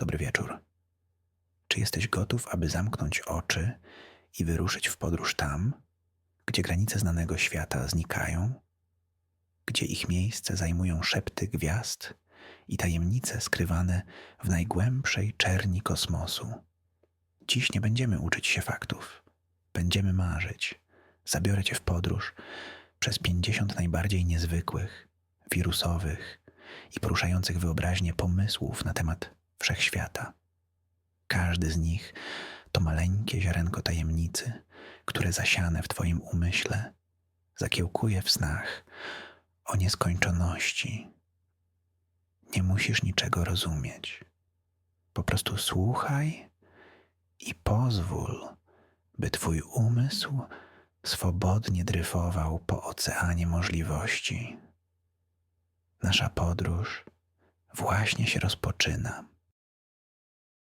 dobry wieczór. Czy jesteś gotów, aby zamknąć oczy i wyruszyć w podróż tam, gdzie granice znanego świata znikają, gdzie ich miejsce zajmują szepty gwiazd i tajemnice skrywane w najgłębszej czerni kosmosu? Dziś nie będziemy uczyć się faktów, będziemy marzyć. Zabiorę cię w podróż przez pięćdziesiąt najbardziej niezwykłych, wirusowych i poruszających wyobraźnię pomysłów na temat wszechświata. Każdy z nich to maleńkie ziarenko tajemnicy, które zasiane w Twoim umyśle zakiełkuje w snach o nieskończoności. Nie musisz niczego rozumieć. Po prostu słuchaj i pozwól, by Twój umysł swobodnie dryfował po oceanie możliwości. Nasza podróż właśnie się rozpoczyna.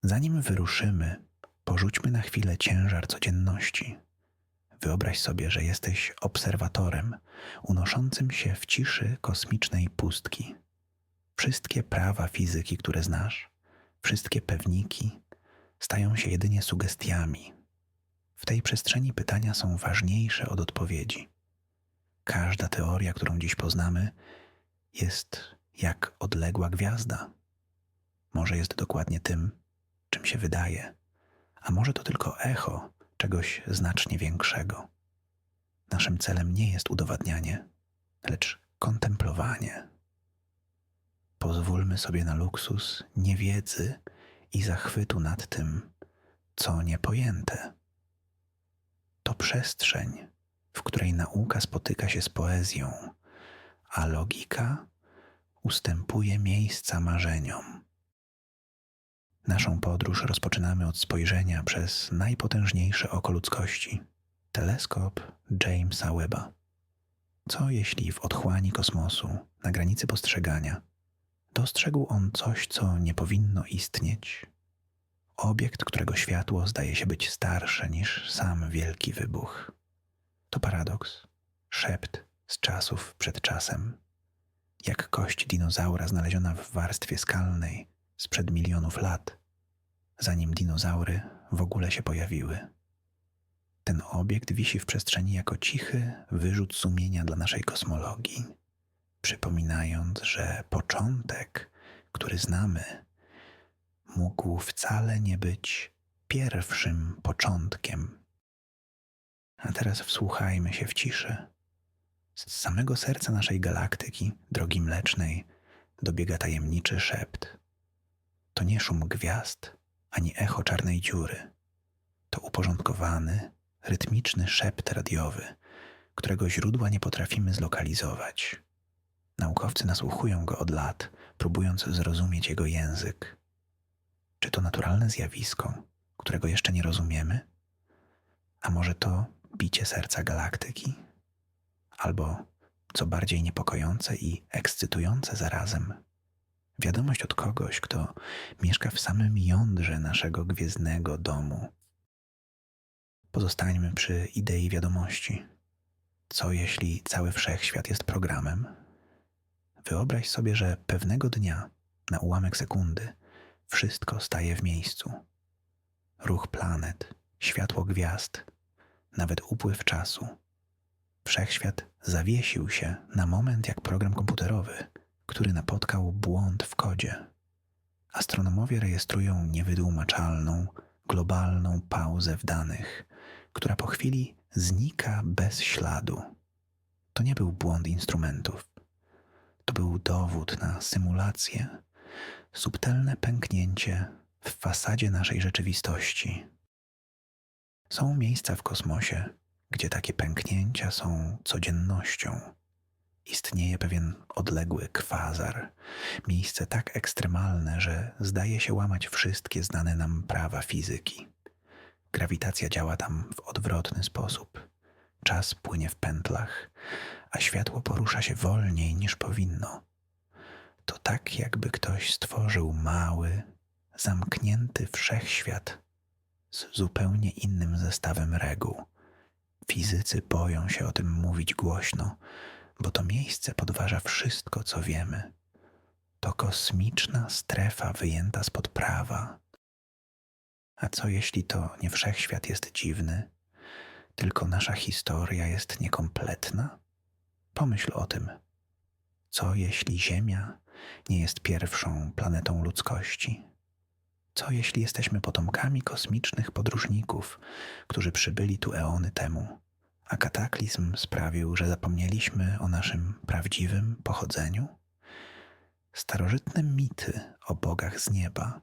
Zanim wyruszymy, porzućmy na chwilę ciężar codzienności. Wyobraź sobie, że jesteś obserwatorem unoszącym się w ciszy kosmicznej pustki. Wszystkie prawa fizyki, które znasz, wszystkie pewniki, stają się jedynie sugestiami. W tej przestrzeni pytania są ważniejsze od odpowiedzi. Każda teoria, którą dziś poznamy, jest jak odległa gwiazda. Może jest dokładnie tym, czym się wydaje, a może to tylko echo czegoś znacznie większego. Naszym celem nie jest udowadnianie, lecz kontemplowanie. Pozwólmy sobie na luksus niewiedzy i zachwytu nad tym, co niepojęte. To przestrzeń, w której nauka spotyka się z poezją, a logika ustępuje miejsca marzeniom. Naszą podróż rozpoczynamy od spojrzenia przez najpotężniejsze oko ludzkości teleskop Jamesa Webba. Co jeśli w otchłani kosmosu, na granicy postrzegania, dostrzegł on coś, co nie powinno istnieć? Obiekt, którego światło zdaje się być starsze niż sam wielki wybuch. To paradoks, szept z czasów przed czasem, jak kość dinozaura znaleziona w warstwie skalnej sprzed milionów lat, zanim dinozaury w ogóle się pojawiły. Ten obiekt wisi w przestrzeni jako cichy wyrzut sumienia dla naszej kosmologii, przypominając, że początek, który znamy, mógł wcale nie być pierwszym początkiem. A teraz wsłuchajmy się w ciszę. Z samego serca naszej galaktyki, drogi mlecznej, dobiega tajemniczy szept. To nie szum gwiazd, ani echo czarnej dziury. To uporządkowany, rytmiczny szept radiowy, którego źródła nie potrafimy zlokalizować. Naukowcy nasłuchują go od lat, próbując zrozumieć jego język. Czy to naturalne zjawisko, którego jeszcze nie rozumiemy? A może to bicie serca galaktyki? Albo, co bardziej niepokojące i ekscytujące zarazem, wiadomość od kogoś, kto mieszka w samym jądrze naszego gwiezdnego domu. Pozostańmy przy idei wiadomości. Co jeśli cały wszechświat jest programem? Wyobraź sobie, że pewnego dnia, na ułamek sekundy, wszystko staje w miejscu. Ruch planet, światło gwiazd, nawet upływ czasu. Wszechświat zawiesił się na moment jak program komputerowy, który napotkał błąd w kodzie. Astronomowie rejestrują niewydłumaczalną, globalną pauzę w danych, która po chwili znika bez śladu. To nie był błąd instrumentów. To był dowód na symulację, subtelne pęknięcie w fasadzie naszej rzeczywistości. Są miejsca w kosmosie, gdzie takie pęknięcia są codziennością. Istnieje pewien odległy kwazar, miejsce tak ekstremalne, że zdaje się łamać wszystkie znane nam prawa fizyki. Grawitacja działa tam w odwrotny sposób. Czas płynie w pętlach, a światło porusza się wolniej niż powinno. To tak, jakby ktoś stworzył mały, zamknięty wszechświat z zupełnie innym zestawem reguł. Fizycy boją się o tym mówić głośno, bo to miejsce podważa wszystko, co wiemy. to kosmiczna strefa wyjęta spod prawa. A co jeśli to nie wszechświat jest dziwny, tylko nasza historia jest niekompletna? Pomyśl o tym. Co jeśli Ziemia nie jest pierwszą planetą ludzkości? Co jeśli jesteśmy potomkami kosmicznych podróżników, którzy przybyli tu eony temu, a kataklizm sprawił, że zapomnieliśmy o naszym prawdziwym pochodzeniu? Starożytne mity o bogach z nieba,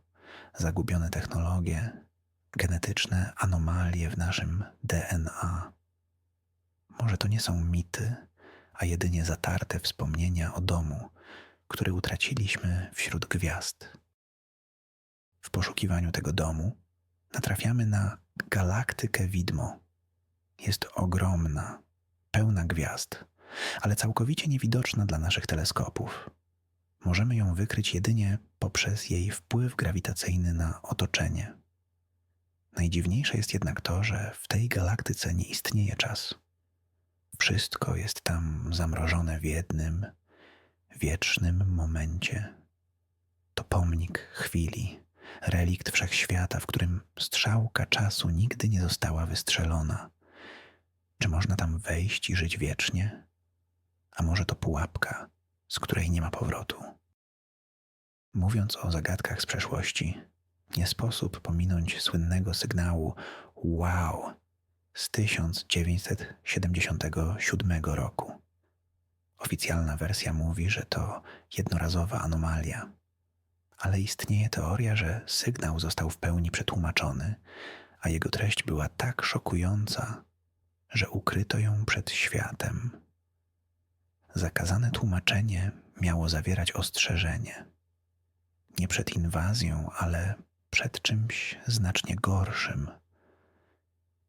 zagubione technologie, genetyczne anomalie w naszym DNA. Może to nie są mity, a jedynie zatarte wspomnienia o domu, który utraciliśmy wśród gwiazd. W poszukiwaniu tego domu natrafiamy na galaktykę widmo. Jest ogromna, pełna gwiazd, ale całkowicie niewidoczna dla naszych teleskopów. Możemy ją wykryć jedynie poprzez jej wpływ grawitacyjny na otoczenie. Najdziwniejsze jest jednak to, że w tej galaktyce nie istnieje czas. Wszystko jest tam zamrożone w jednym, wiecznym momencie. To pomnik chwili, relikt wszechświata, w którym strzałka czasu nigdy nie została wystrzelona. Czy można tam wejść i żyć wiecznie? A może to pułapka, z której nie ma powrotu? Mówiąc o zagadkach z przeszłości, nie sposób pominąć słynnego sygnału wow z 1977 roku. Oficjalna wersja mówi, że to jednorazowa anomalia, ale istnieje teoria, że sygnał został w pełni przetłumaczony, a jego treść była tak szokująca, że ukryto ją przed światem. Zakazane tłumaczenie miało zawierać ostrzeżenie. Nie przed inwazją, ale przed czymś znacznie gorszym,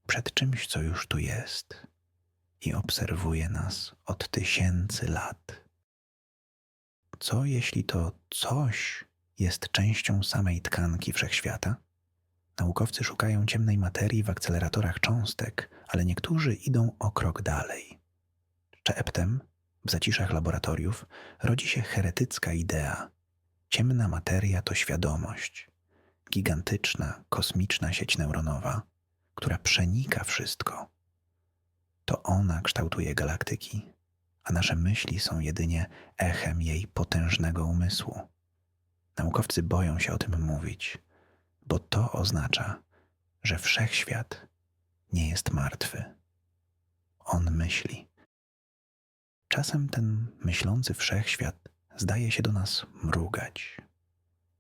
przed czymś, co już tu jest i obserwuje nas od tysięcy lat. Co jeśli to coś jest częścią samej tkanki wszechświata? Naukowcy szukają ciemnej materii w akceleratorach cząstek, ale niektórzy idą o krok dalej. Czeptem, w zaciszach laboratoriów, rodzi się heretycka idea. Ciemna materia to świadomość, gigantyczna, kosmiczna sieć neuronowa, która przenika wszystko. To ona kształtuje galaktyki, a nasze myśli są jedynie echem jej potężnego umysłu. Naukowcy boją się o tym mówić, bo to oznacza, że wszechświat nie jest martwy. On myśli. Czasem ten myślący wszechświat zdaje się do nas mrugać.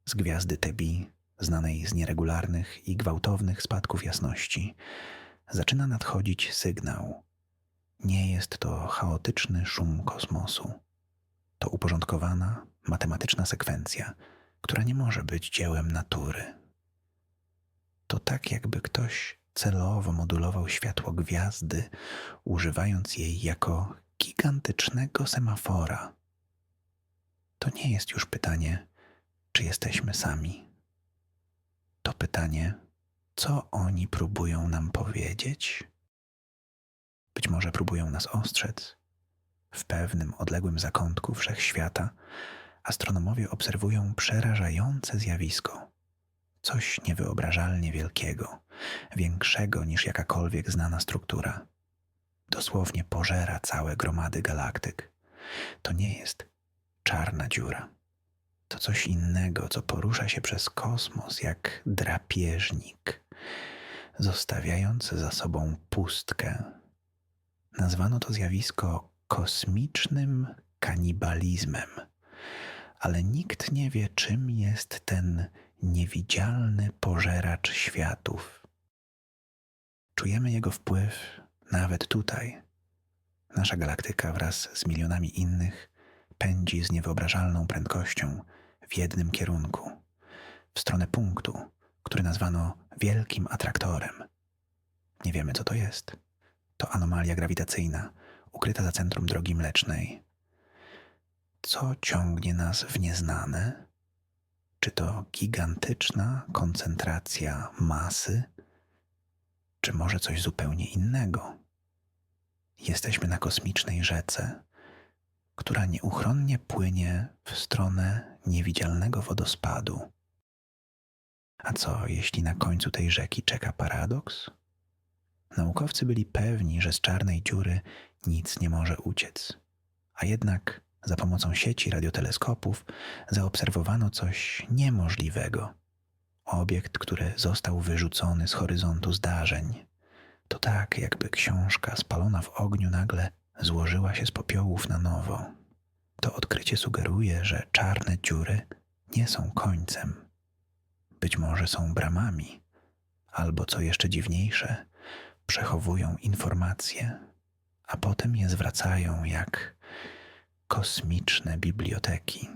Z gwiazdy Tebi znanej z nieregularnych i gwałtownych spadków jasności, zaczyna nadchodzić sygnał. Nie jest to chaotyczny szum kosmosu. To uporządkowana, matematyczna sekwencja, która nie może być dziełem natury. To tak, jakby ktoś celowo modulował światło gwiazdy, używając jej jako gigantycznego semafora. To nie jest już pytanie, czy jesteśmy sami to pytanie, co oni próbują nam powiedzieć? Być może próbują nas ostrzec. W pewnym odległym zakątku wszechświata astronomowie obserwują przerażające zjawisko. Coś niewyobrażalnie wielkiego, większego niż jakakolwiek znana struktura. Dosłownie pożera całe gromady galaktyk. To nie jest czarna dziura to coś innego, co porusza się przez kosmos jak drapieżnik, zostawiając za sobą pustkę. Nazwano to zjawisko kosmicznym kanibalizmem, ale nikt nie wie, czym jest ten niewidzialny pożeracz światów. Czujemy jego wpływ nawet tutaj. Nasza galaktyka wraz z milionami innych pędzi z niewyobrażalną prędkością w jednym kierunku, w stronę punktu, który nazwano wielkim atraktorem. Nie wiemy, co to jest. To anomalia grawitacyjna, ukryta za centrum drogi mlecznej. Co ciągnie nas w nieznane? Czy to gigantyczna koncentracja masy, czy może coś zupełnie innego? Jesteśmy na kosmicznej rzece, która nieuchronnie płynie w stronę niewidzialnego wodospadu. A co, jeśli na końcu tej rzeki czeka paradoks? Naukowcy byli pewni, że z czarnej dziury nic nie może uciec, a jednak za pomocą sieci radioteleskopów zaobserwowano coś niemożliwego. Obiekt, który został wyrzucony z horyzontu zdarzeń. To tak, jakby książka spalona w ogniu nagle złożyła się z popiołów na nowo. To odkrycie sugeruje, że czarne dziury nie są końcem. Być może są bramami, albo co jeszcze dziwniejsze, przechowują informacje, a potem je zwracają jak kosmiczne biblioteki.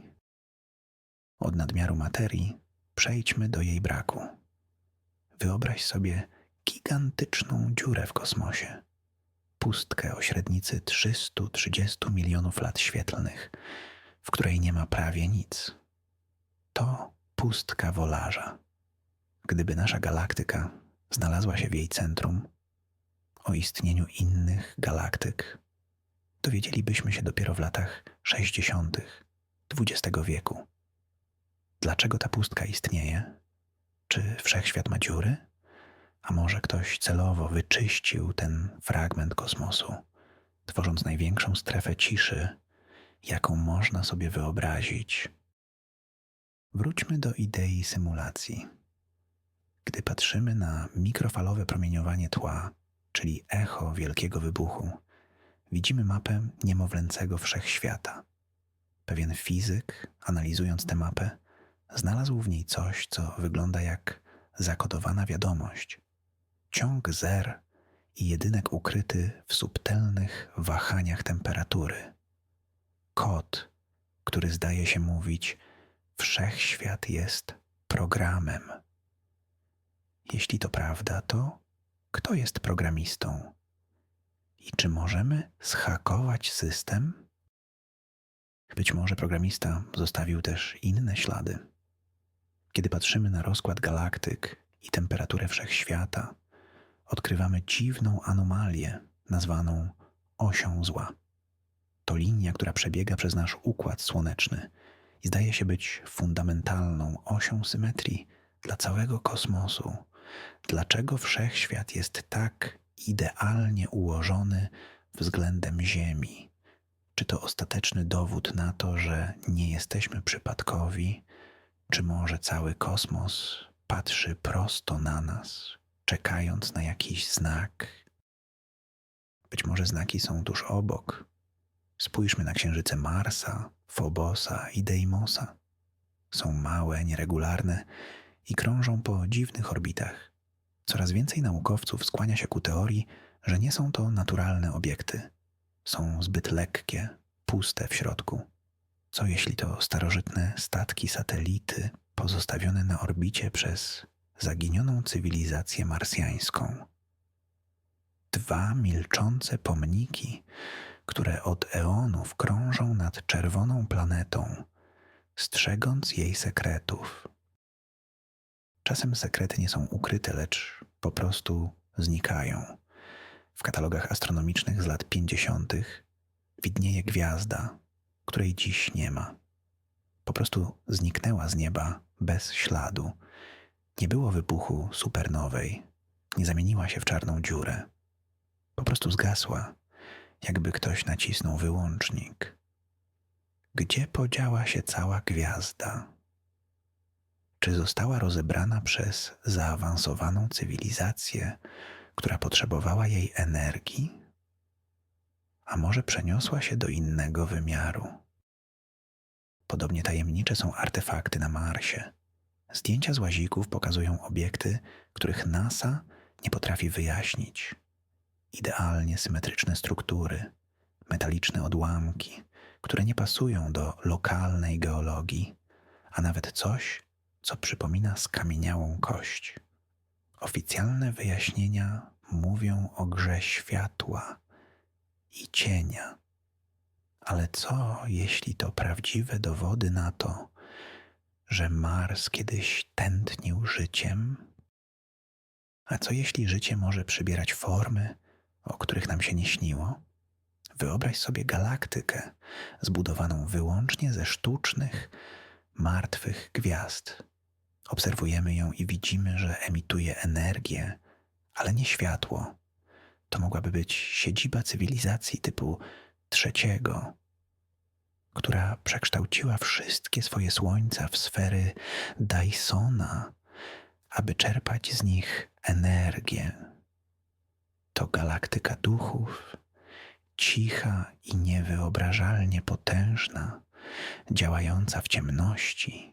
Od nadmiaru materii przejdźmy do jej braku. Wyobraź sobie gigantyczną dziurę w kosmosie, pustkę o średnicy 330 milionów lat świetlnych, w której nie ma prawie nic. To pustka wolarza. Gdyby nasza galaktyka znalazła się w jej centrum, o istnieniu innych galaktyk dowiedzielibyśmy się dopiero w latach 60. XX wieku. Dlaczego ta pustka istnieje? Czy wszechświat ma dziury? A może ktoś celowo wyczyścił ten fragment kosmosu, tworząc największą strefę ciszy, jaką można sobie wyobrazić? Wróćmy do idei symulacji. Gdy patrzymy na mikrofalowe promieniowanie tła, czyli echo wielkiego wybuchu, widzimy mapę niemowlęcego wszechświata. Pewien fizyk, analizując tę mapę, znalazł w niej coś, co wygląda jak zakodowana wiadomość. Ciąg zer i jedynek ukryty w subtelnych wahaniach temperatury. Kod, który zdaje się mówić, wszechświat jest programem. Jeśli to prawda, to kto jest programistą? I czy możemy zhakować system? Być może programista zostawił też inne ślady. Kiedy patrzymy na rozkład galaktyk i temperaturę wszechświata, odkrywamy dziwną anomalię nazwaną osią zła. To linia, która przebiega przez nasz układ słoneczny i zdaje się być fundamentalną osią symetrii dla całego kosmosu. Dlaczego wszechświat jest tak idealnie ułożony względem Ziemi? Czy to ostateczny dowód na to, że nie jesteśmy przypadkowi? Czy może cały kosmos patrzy prosto na nas, czekając na jakiś znak? Być może znaki są tuż obok. Spójrzmy na księżyce Marsa, Fobosa i Deimosa. Są małe, nieregularne i krążą po dziwnych orbitach. Coraz więcej naukowców skłania się ku teorii, że nie są to naturalne obiekty. Są zbyt lekkie, puste w środku. Co jeśli to starożytne statki satelity pozostawione na orbicie przez zaginioną cywilizację marsjańską? Dwa milczące pomniki, które od eonów krążą nad czerwoną planetą, strzegąc jej sekretów. Czasem sekrety nie są ukryte, lecz po prostu znikają. W katalogach astronomicznych z lat 50. widnieje gwiazda, której dziś nie ma. Po prostu zniknęła z nieba bez śladu. Nie było wybuchu supernowej, nie zamieniła się w czarną dziurę. Po prostu zgasła, jakby ktoś nacisnął wyłącznik. Gdzie podziała się cała gwiazda? Czy została rozebrana przez zaawansowaną cywilizację, która potrzebowała jej energii? A może przeniosła się do innego wymiaru? Podobnie tajemnicze są artefakty na Marsie. Zdjęcia z łazików pokazują obiekty, których NASA nie potrafi wyjaśnić. Idealnie symetryczne struktury, metaliczne odłamki, które nie pasują do lokalnej geologii, a nawet coś, co przypomina skamieniałą kość. Oficjalne wyjaśnienia mówią o grze światła i cienia. Ale co, jeśli to prawdziwe dowody na to, że Mars kiedyś tętnił życiem? A co jeśli życie może przybierać formy, o których nam się nie śniło? Wyobraź sobie galaktykę zbudowaną wyłącznie ze sztucznych, martwych gwiazd. Obserwujemy ją i widzimy, że emituje energię, ale nie światło. To mogłaby być siedziba cywilizacji typu trzeciego, która przekształciła wszystkie swoje słońca w sfery Dysona, aby czerpać z nich energię. To galaktyka duchów, cicha i niewyobrażalnie potężna, działająca w ciemności.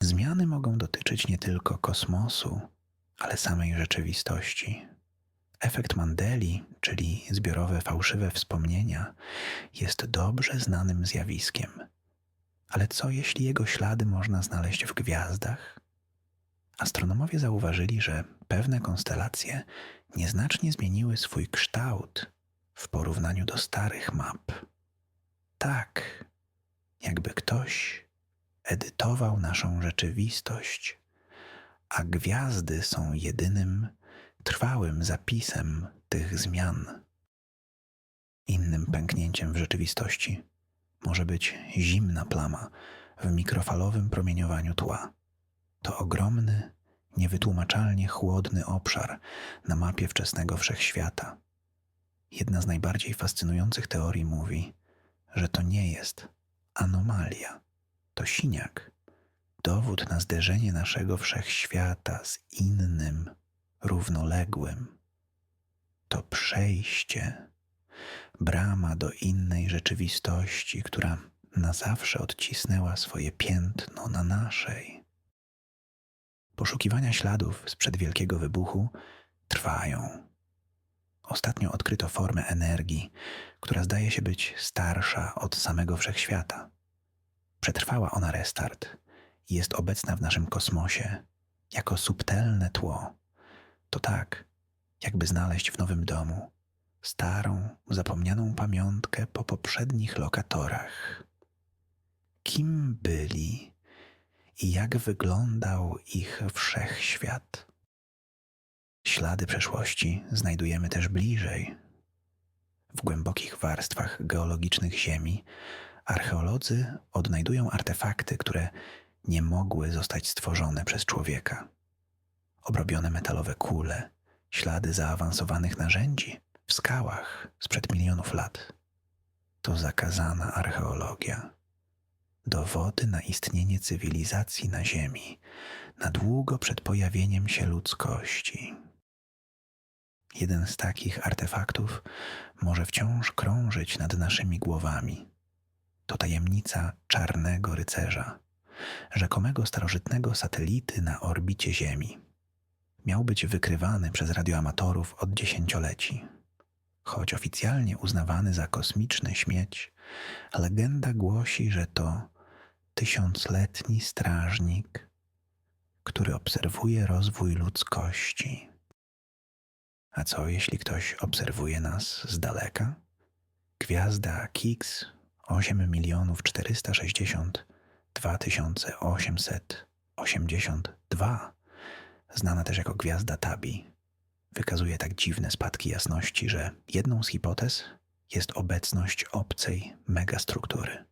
Zmiany mogą dotyczyć nie tylko kosmosu, ale samej rzeczywistości. Efekt Mandeli, czyli zbiorowe fałszywe wspomnienia, jest dobrze znanym zjawiskiem. Ale co jeśli jego ślady można znaleźć w gwiazdach? Astronomowie zauważyli, że pewne konstelacje nieznacznie zmieniły swój kształt w porównaniu do starych map. Tak, jakby ktoś edytował naszą rzeczywistość, a gwiazdy są jedynym trwałym zapisem tych zmian. Innym pęknięciem w rzeczywistości może być zimna plama w mikrofalowym promieniowaniu tła. To ogromny, niewytłumaczalnie chłodny obszar na mapie wczesnego wszechświata. Jedna z najbardziej fascynujących teorii mówi, że to nie jest anomalia, to siniak, dowód na zderzenie naszego wszechświata z innym, równoległym. To przejście, brama do innej rzeczywistości, która na zawsze odcisnęła swoje piętno na naszej. Poszukiwania śladów sprzed wielkiego wybuchu trwają. Ostatnio odkryto formę energii, która zdaje się być starsza od samego wszechświata. Przetrwała ona restart i jest obecna w naszym kosmosie jako subtelne tło. To tak, jakby znaleźć w nowym domu starą, zapomnianą pamiątkę po poprzednich lokatorach. Kim byli i jak wyglądał ich wszechświat? Ślady przeszłości znajdujemy też bliżej. W głębokich warstwach geologicznych Ziemi archeolodzy odnajdują artefakty, które nie mogły zostać stworzone przez człowieka. Obrobione metalowe kule, ślady zaawansowanych narzędzi w skałach sprzed milionów lat. To zakazana archeologia. Dowody na istnienie cywilizacji na Ziemi na długo przed pojawieniem się ludzkości. Jeden z takich artefaktów może wciąż krążyć nad naszymi głowami. To tajemnica czarnego rycerza, rzekomego starożytnego satelity na orbicie Ziemi. Miał być wykrywany przez radioamatorów od dziesięcioleci. Choć oficjalnie uznawany za kosmiczny śmieć, legenda głosi, że to tysiącletni strażnik, który obserwuje rozwój ludzkości. A co jeśli ktoś obserwuje nas z daleka? Gwiazda Kix 8 milionów 462 882, znana też jako gwiazda Tabi, wykazuje tak dziwne spadki jasności, że jedną z hipotez jest obecność obcej megastruktury.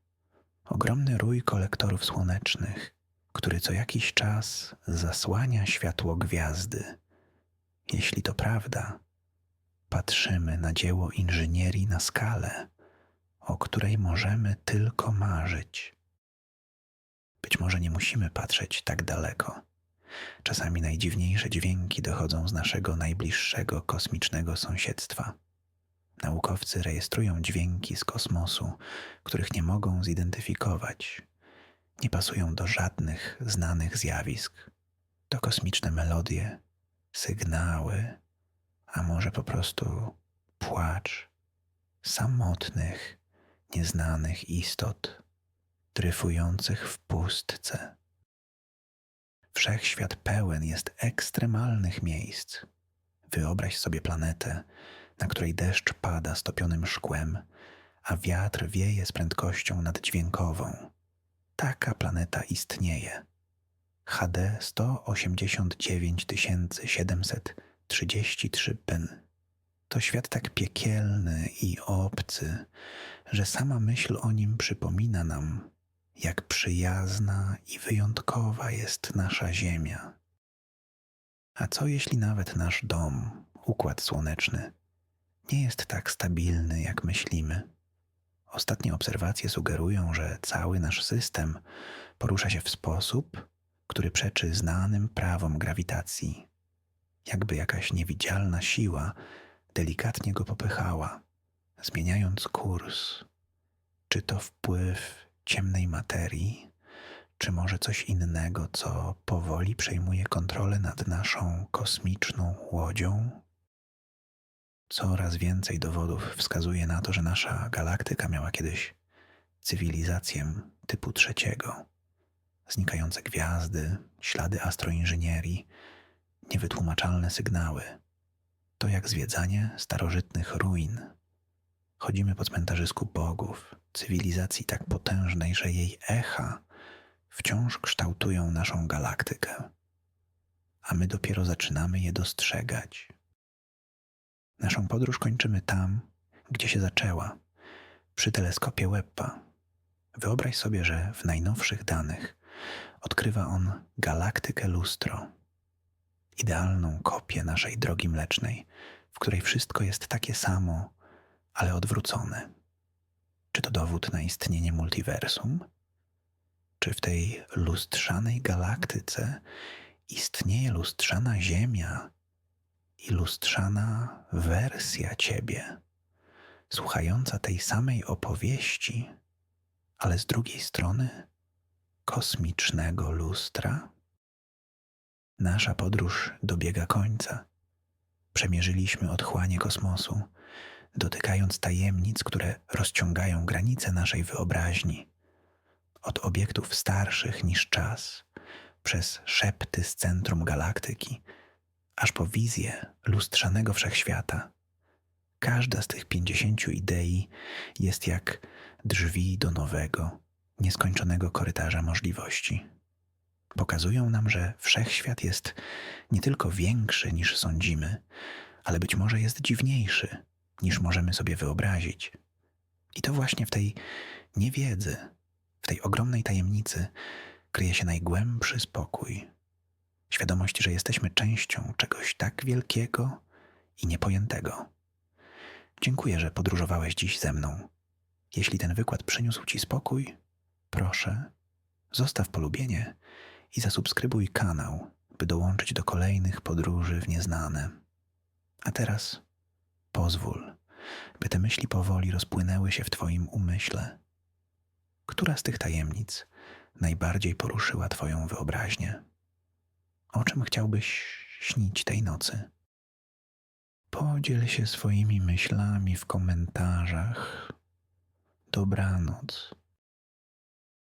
Ogromny rój kolektorów słonecznych, który co jakiś czas zasłania światło gwiazdy. Jeśli to prawda, patrzymy na dzieło inżynierii na skalę, o której możemy tylko marzyć. Być może nie musimy patrzeć tak daleko. Czasami najdziwniejsze dźwięki dochodzą z naszego najbliższego kosmicznego sąsiedztwa. Naukowcy rejestrują dźwięki z kosmosu, których nie mogą zidentyfikować. Nie pasują do żadnych znanych zjawisk. To kosmiczne melodie, sygnały, a może po prostu płacz samotnych, nieznanych istot, dryfujących w pustce. Wszechświat pełen jest ekstremalnych miejsc. Wyobraź sobie planetę, na której deszcz pada stopionym szkłem, a wiatr wieje z prędkością naddźwiękową. Taka planeta istnieje. HD 189 733 pin. To świat tak piekielny i obcy, że sama myśl o nim przypomina nam, jak przyjazna i wyjątkowa jest nasza Ziemia. A co jeśli nawet nasz dom, układ słoneczny, nie jest tak stabilny, jak myślimy? Ostatnie obserwacje sugerują, że cały nasz system porusza się w sposób, który przeczy znanym prawom grawitacji. Jakby jakaś niewidzialna siła delikatnie go popychała, zmieniając kurs. Czy to wpływ ciemnej materii, czy może coś innego, co powoli przejmuje kontrolę nad naszą kosmiczną łodzią? Coraz więcej dowodów wskazuje na to, że nasza galaktyka miała kiedyś cywilizację typu trzeciego. Znikające gwiazdy, ślady astroinżynierii, niewytłumaczalne sygnały. To jak zwiedzanie starożytnych ruin. Chodzimy po cmentarzysku bogów, cywilizacji tak potężnej, że jej echa wciąż kształtują naszą galaktykę, a my dopiero zaczynamy je dostrzegać. Naszą podróż kończymy tam, gdzie się zaczęła, przy teleskopie Webba. Wyobraź sobie, że w najnowszych danych odkrywa on galaktykę lustro, idealną kopię naszej drogi mlecznej, w której wszystko jest takie samo, ale odwrócone. Czy to dowód na istnienie multiversum? Czy w tej lustrzanej galaktyce istnieje lustrzana Ziemia i lustrzana wersja ciebie, słuchająca tej samej opowieści, ale z drugiej strony kosmicznego lustra? Nasza podróż dobiega końca. Przemierzyliśmy otchłanie kosmosu, dotykając tajemnic, które rozciągają granice naszej wyobraźni. Od obiektów starszych niż czas, przez szepty z centrum galaktyki, aż po wizję lustrzanego wszechświata. Każda z tych pięćdziesięciu idei jest jak drzwi do nowego, nieskończonego korytarza możliwości. Pokazują nam, że wszechświat jest nie tylko większy niż sądzimy, ale być może jest dziwniejszy niż możemy sobie wyobrazić. I to właśnie w tej niewiedzy, w tej ogromnej tajemnicy kryje się najgłębszy spokój. Świadomość, że jesteśmy częścią czegoś tak wielkiego i niepojętego. Dziękuję, że podróżowałeś dziś ze mną. Jeśli ten wykład przyniósł Ci spokój, proszę, zostaw polubienie i zasubskrybuj kanał, by dołączyć do kolejnych podróży w nieznane. A teraz pozwól, by te myśli powoli rozpłynęły się w Twoim umyśle. Która z tych tajemnic najbardziej poruszyła Twoją wyobraźnię? O czym chciałbyś śnić tej nocy? Podziel się swoimi myślami w komentarzach. Dobranoc.